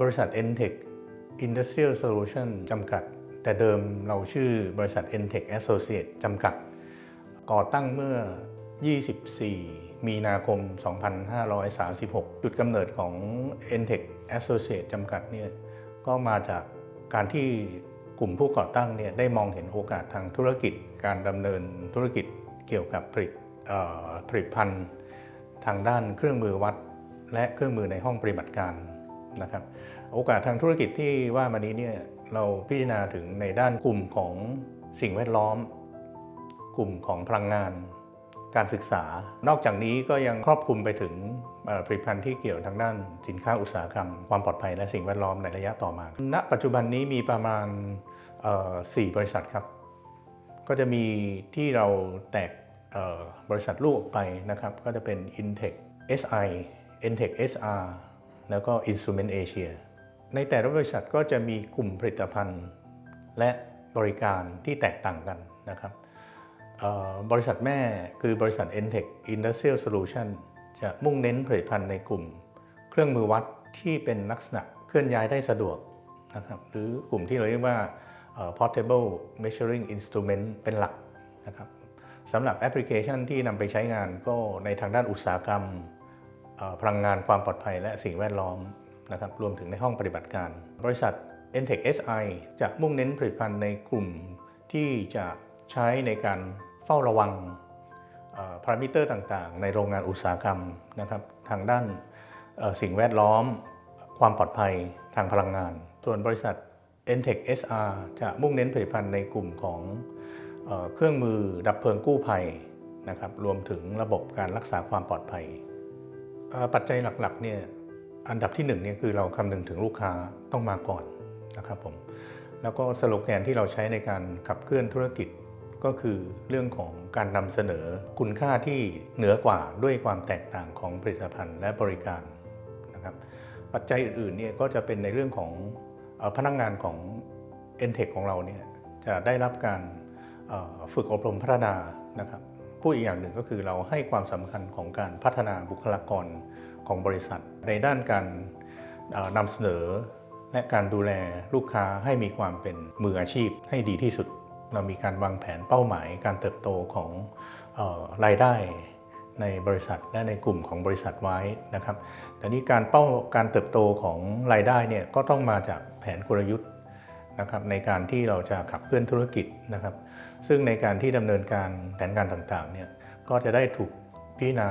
บริษัท Entech Industrial Solution จำกัด แต่เดิมเราชื่อบริษัท Entech Associate จำกัด ก่อตั้งเมื่อ 24 มีนาคม 2536 จุดกำเนิดของ Entech Associate จำกัดเนี่ยก็มาจากการที่กลุ่มผู้ก่อตั้งเนี่ยได้มองเห็นโอกาสทางธุรกิจการดำเนินธุรกิจเกี่ยวกับผลิตผลิตภัณฑ์ ทางด้านเครื่องมือวัด และเครื่องมือในห้องปฏิบัติการ นะครับโอกาสทางธุรกิจที่ว่ามานี้เนี่ยเราพิจารณาถึงในด้านกลุ่มของสิ่งแวดล้อม กลุ่มของพลังงาน การศึกษา นอกจากนี้ก็ยังครอบคลุมไปถึงผลิตภัณฑ์ที่เกี่ยวทางด้านสินค้าอุตสาหกรรม ความปลอดภัยและสิ่งแวดล้อมในระยะต่อมา ณ ปัจจุบันนี้มีประมาณเอ่อสี่บริษัทครับ ก็จะมีที่เราแตกบริษัทลูกออกไปนะครับ ก็จะเป็น Intech SI Intech SR แล้วก็ Instrument Asia ในแต่ละบริษัทก็จะมีกลุ่มผลิตภัณฑ์ และบริการที่แตกต่างกันนะครับบริษัทแม่คือบริษัท Entech Industrial Solution จะมุ่งเน้นผลิตภัณฑ์ในกลุ่ม เครื่องมือวัดที่เป็นลักษณะเคลื่อนย้ายได้สะดวกนะครับหรือกลุ่มที่เราเรียกว่าเอ่อ portable measuring instrument เป็นหลักนะครับสำหรับแอปพลิเคชันที่นำไปใช้งานก็ในทางด้านอุตสาหกรรม พลังงานความปลอดภัยและสิ่งแวดล้อมนะครับรวมถึงในห้องปฏิบัติการ บริษัท Entech SI จะมุ่งเน้นผลิตภัณฑ์ในกลุ่มที่จะใช้ในการเฝ้าระวังพารามิเตอร์ต่างๆ ในโรงงานอุตสาหกรรมนะครับทางด้านสิ่งแวดล้อม ความปลอดภัยทางพลังงาน ส่วนบริษัท Entech SR จะมุ่งเน้นผลิตภัณฑ์ในกลุ่มของเครื่องมือดับเพลิงกู้ภัยนะครับรวมถึงระบบการรักษาความปลอดภัย ปัจจัยหลักๆเนี่ยอันดับที่หนึ่งเนี่ยคือเราคำนึงถึงลูกค้าต้องมาก่อนนะครับผมแล้วก็สโลแกนที่เราใช้ในการขับเคลื่อนธุรกิจก็คือเรื่องของการนำเสนอคุณค่าที่เหนือกว่าด้วยความแตกต่างของผลิตภัณฑ์และบริการนะครับปัจจัยอื่นๆเนี่ยก็จะเป็นในเรื่องของอพนักงงานของ e n t e c h ของเราเนี่ยจะได้รับการฝึกอบรมพัฒนานะครับ ผู้อีกอย่างหนึ่งก็คือเราให้ความสำคัญของการพัฒนาบุคลากรของบริษัท ในด้านการเอ่อนำเสนอ และการดูแลลูกค้าให้มีความเป็นมืออาชีพให้ดีที่สุด เรามีการวางแผนเป้าหมาย การเติบโตของรายได้ในบริษัทและในกลุ่มของบริษัทไว้นะครับ แต่นี้การเป้าการเติบโตของรายได้เนี่ยก็ต้องมาจากแผนกลยุทธ์ นะครับในการที่เราจะขับเคลื่อนธุรกิจนะครับ ซึ่งในการที่ดำเนินการแผนการต่างๆเนี่ยก็จะได้ถูกพิจารณา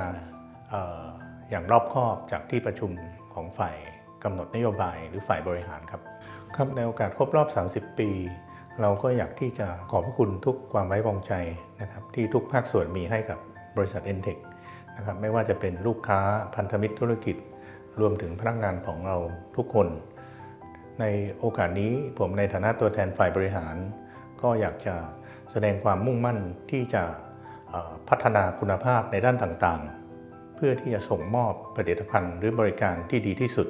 อย่างรอบคอบจากที่ประชุมของฝ่ายกำหนดนโยบายหรือฝ่ายบริหารครับครับในโอกาสครบรอบ 30 ปี เราก็อยากที่จะขอบพระคุณทุกความไว้วางใจนะครับที่ทุกภาคส่วนมีให้กับบริษัท e n t e c h นะครับไม่ว่าจะเป็นลูกค้าพันธมิตรธุรกิจ รวมถึงพนักงานของเราทุกคน ในโอกาสนี้ผมในฐานะตัวแทนฝ่ายบริหาร ก็อยากจะแสดงความมุ่งมั่นที่จะพัฒนาคุณภาพในด้านต่างๆ เพื่อที่จะส่งมอบผลิตภัณฑ์หรือบริการที่ดีที่สุด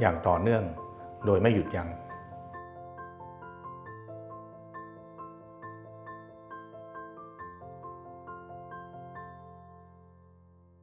อย่างต่อเนื่องโดยไม่หยุดยัง้ง